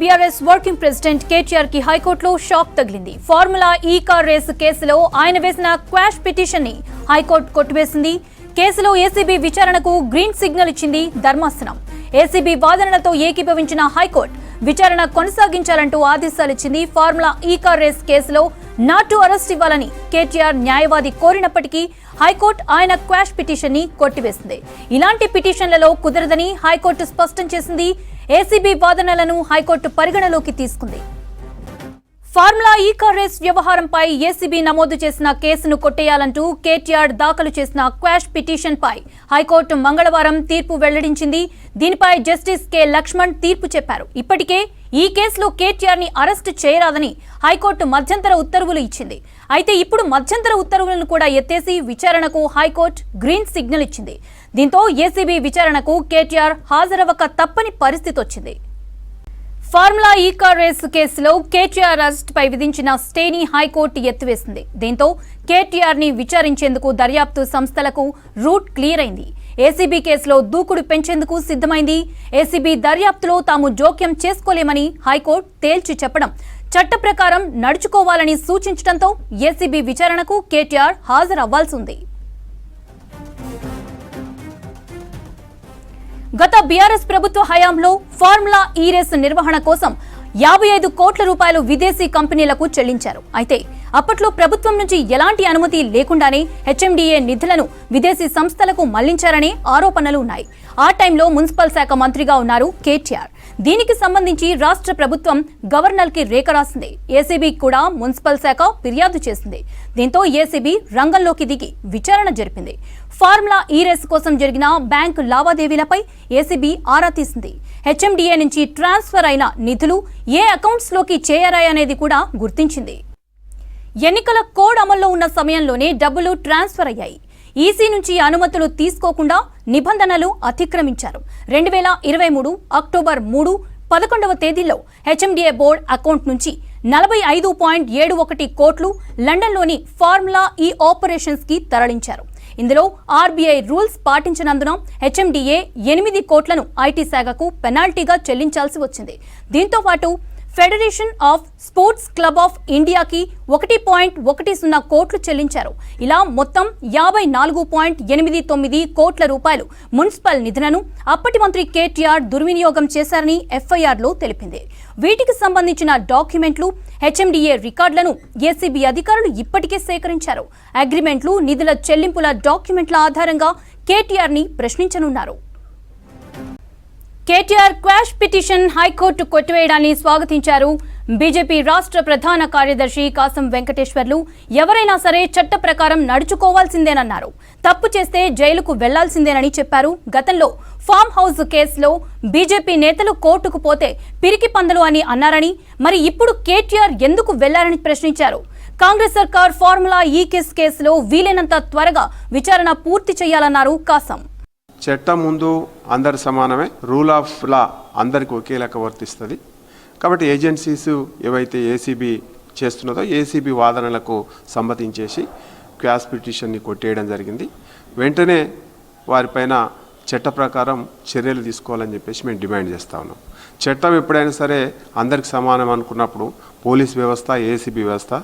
BRS working president కేటీఆర్కి హైకోర్టులో shock తగిలింది. Formula E car race కేసులో ఆయన వేసిన క్వాష్ పిటిషన్ని హైకోర్టు కొట్టివేసింది. కేసులో ఏసీబీ విచారణకు గ్రీన్ సిగ్నల్ ఇచ్చింది ధర్మాసనం. ఏసీబీ వాదనలతో ఏకీభవించిన హైకోర్టు విచారణ కొనసాగించాలంటూ ఆదేశాలిచ్చింది ఫార్ములా ఈ కార్ రేస్ కేసులో నాటు అరెస్ట్ ఇవ్వాలని కేటీఆర్ న్యాయవాది కోరినప్పటికీ హైకోర్టు ఆయన క్వాష్ పిటిషన్ని కొట్టివేసింది. ఇలాంటి పిటిషన్లలో కుదరదని హైకోర్టు స్పష్టం చేసింది. ఏసీబీ వాదనలను హైకోర్టు పరిగణలోకి తీసుకుంది. ఫార్ములా ఈ కార్ రేస్ వ్యవహారంపై ఏసీబీ నమోదు చేసిన కేసును కొట్టేయాలంటూ కేటీఆర్ దాఖలు చేసిన క్వాష్ పిటిషన్పై హైకోర్టు మంగళవారం తీర్పు వెల్లడించింది. దీనిపై జస్టిస్ కె. లక్ష్మణ్ తీర్పు చెప్పారు. ఇప్పటికే ఈ కేసులో కేటీఆర్ని అరెస్టు చేయరాదని హైకోర్టు మధ్యంతర ఉత్తర్వులు ఇచ్చింది. అయితే ఇప్పుడు మధ్యంతర ఉత్తర్వులను కూడా ఎత్తేసి విచారణకు హైకోర్టు గ్రీన్ సిగ్నల్ ఇచ్చింది. దీంతో ఏసీబీ విచారణకు కేటీఆర్ హాజరవ్వక తప్పని పరిస్థితి వచ్చింది ఫార్ములా ఈ కార్ రేసు కేసులో కేటీఆర్ అరెస్ట్ పై విధించిన స్టేని హైకోర్టు ఎత్తివేసింది. దీంతో కేటీఆర్ని విచారించేందుకు దర్యాప్తు సంస్థలకు రూట్ క్లియర్ అయింది. ఏసీబీ కేసులో దూకుడు పెంచేందుకు సిద్ధమైంది. ఏసీబీ దర్యాప్తులో తాము జోక్యం చేసుకోలేమని హైకోర్టు తేల్చి చెప్పడం. చట్ట ప్రకారం నడుచుకోవాలని సూచించడంతో ఏసీబీ విచారణకు కేటీఆర్ హాజరవ్వాల్సి ఉంది. గత బీఆర్ఎస్ ప్రభుత్వ హయాంలో ఫార్ములా ఈ రేస్ నిర్వహణ కోసం యాభై ఐదు కోట్ల రూపాయలు విదేశీ కంపెనీలకు చెల్లించారు. అయితే అప్పట్లో ప్రభుత్వం నుంచి ఎలాంటి అనుమతి లేకుండానే హెచ్ఎండిఏ నిధులను విదేశీ సంస్థలకు మళ్ళించారనే ఆరోపణలు ఉన్నాయి. ఆ టైంలో మున్సిపల్ శాఖ మంత్రిగా ఉన్నారు కేటీఆర్. దీనికి సంబంధించి రాష్ట్ర ప్రభుత్వం గవర్నర్కి రేఖ రాసింది. ఏసీబీ కూడా మున్సిపల్ శాఖ ఫిర్యాదు చేసింది. దీంతో ఏసీబీ రంగంలోకి దిగి విచారణ జరిపింది. ఫార్ములా ఈ రేస్ కోసం జరిగిన బ్యాంకు లావాదేవీలపై ఏసీబీ ఆరా తీసింది. హెచ్ఎండిఏ నుంచి ట్రాన్స్ఫర్ అయిన నిధులు ఏ అకౌంట్స్లోకి చేరాయనేది కూడా గుర్తించింది. ఎన్నికల కోడ్ అమల్లో ఉన్న సమయంలోనే డబ్బులు ట్రాన్స్ఫర్ అయ్యాయి. ఈసీ నుంచి అనుమతులు తీసుకోకుండా నిబంధనలు అతిక్రమించారు. రెండు వేల ఇరవై మూడు అక్టోబర్ మూడు పదకొండవ తేదీలో హెచ్ఎండిఏ బోర్డ్ అకౌంట్ నుంచి నలభై ఐదు పాయింట్ ఏడు ఒకటి కోట్లు లండన్లోని ఫార్ములా ఈ ఆపరేషన్స్కి తరలించారు. ఇందులో ఆర్బీఐ రూల్స్ పాటించినందున హెచ్ఎండిఏ ఎనిమిది కోట్లను ఐటీ శాఖకు పెనాల్టీగా చెల్లించాల్సి వచ్చింది. దీంతో పాటు federation of sports club of ఇండియాకి ఒకటి పాయింట్ ఒకటి సున్నా కోట్లు చెల్లించారు. ఇలా మొత్తం యాభై నాలుగు పాయింట్ ఎనిమిది తొమ్మిది కోట్ల రూపాయలు మున్సిపల్ నిధులను అప్పటి మంత్రి కేటీఆర్ దుర్వినియోగం చేశారని ఎఫ్ఐఆర్లో తెలిపింది. వీటికి సంబంధించిన డాక్యుమెంట్లు హెచ్ఎండిఏ రికార్డులను ఏసీబీ అధికారులు ఇప్పటికే సేకరించారు. అగ్రిమెంట్లు నిధుల చెల్లింపుల డాక్యుమెంట్ల ఆధారంగా కేటీఆర్ని ప్రశ్నించనున్నారు. KTR quash petition high court కొట్టివేయడాన్ని స్వాగతించారు. బీజేపీ రాష్ట్ర ప్రధాన కార్యదర్శి కాసం వెంకటేశ్వర్లు ఎవరైనా సరే చట్ట ప్రకారం నడుచుకోవాల్సిందేనన్నారు. తప్పు చేస్తే జైలుకు వెళ్ళాల్సిందేనని చెప్పారు. గతంలో ఫామ్ హౌస్ కేసులో బీజేపీ నేతలు కోర్టుకు పోతే పిరికి పందలు అని అన్నారని మరి ఇప్పుడు కేటీఆర్ ఎందుకు వెళ్ళారని ప్రశ్నించారు. కాంగ్రెస్ సర్కార్ ఫార్ములా ఈ కేసు కేసులో వీలైనంత త్వరగా విచారణ పూర్తి చేయాలన్నారు కాసం. చట్టం ముందు అందరు సమానమే రూల్ ఆఫ్ లా అందరికి ఒకేలాగా వర్తిస్తుంది. కాబట్టి ఏజెన్సీస్ ఏవైతే ఏసీబీ చేస్తున్నదో ఏసీబీ వాదనలకు సమ్మతించేసి క్యాస్ పిటిషన్ని కొట్టేయడం జరిగింది. వెంటనే వారిపైన చట్ట ప్రకారం చర్యలు తీసుకోవాలని చెప్పేసి మేము డిమాండ్ చేస్తా ఉన్నాం. చట్టం ఎప్పుడైనా సరే అందరికి సమానం అనుకున్నప్పుడు పోలీస్ వ్యవస్థ ఏసీబీ వ్యవస్థ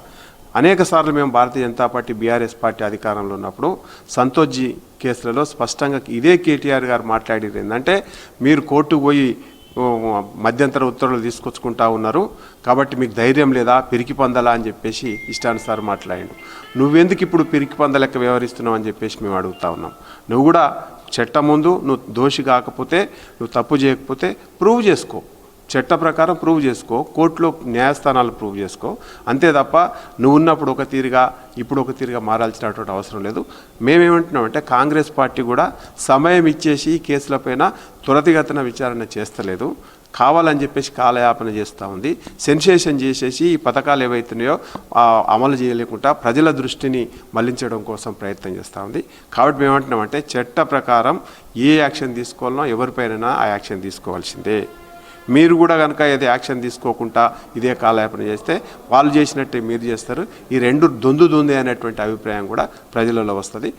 అనేక సార్లు మేము Bharatiya Janata party BRS party అధికారంలో ఉన్నప్పుడు సంతోష్జీ కేసులలో స్పష్టంగా ఇదే కేటీఆర్ గారు మాట్లాడేది ఏంటంటే మీరు కోర్టుకు పోయి మధ్యంతర ఉత్తర్వులు తీసుకొచ్చుకుంటా ఉన్నారు. కాబట్టి మీకు ధైర్యం లేదా పిరికి పొందలా అని చెప్పేసి ఇష్టానుసారం మాట్లాడిండు. నువ్వెందుకు ఇప్పుడు పిరికి పొందలెక్క వ్యవహరిస్తున్నావు అని చెప్పేసి మేము అడుగుతా ఉన్నాం. నువ్వు కూడా చట్టం ముందు నువ్వు దోషి కాకపోతే నువ్వు తప్పు చేయకపోతే ప్రూవ్ చేసుకో. చట్ట ప్రకారం ప్రూవ్ చేసుకో కోర్టులో న్యాయస్థానాలు ప్రూవ్ చేసుకో. అంతే తప్ప నువ్వు ఉన్నప్పుడు ఒక తీరుగా ఇప్పుడు ఒక తీరుగా మారాల్సినటువంటి అవసరం లేదు. మేమేమంటున్నామంటే కాంగ్రెస్ పార్టీ కూడా సమయం ఇచ్చేసి ఈ కేసులపైన త్వరతిగతన విచారణ చేస్తలేదు. కావాలని చెప్పేసి కాలయాపన చేస్తూ ఉంది. సెన్సేషన్ చేసేసి ఈ పథకాలు ఏవైతున్నాయో అమలు చేయలేకుండా ప్రజల దృష్టిని మళ్ళించడం కోసం ప్రయత్నం చేస్తూ ఉంది. కాబట్టి మేము ఏమంటున్నామంటే చట్ట ప్రకారం ఏ యాక్షన్ తీసుకోవాలనో ఎవరిపైన ఆ యాక్షన్ తీసుకోవాల్సిందే. మీరు కూడా కనుక ఏదో యాక్షన్ తీసుకోకుండా ఇదే కాలయాపన చేస్తే వాళ్ళు చేసినట్టే మీరు చేస్తారు. ఈ రెండు దొందు దొందే అనేటువంటి అభిప్రాయం కూడా ప్రజలలో వస్తుంది.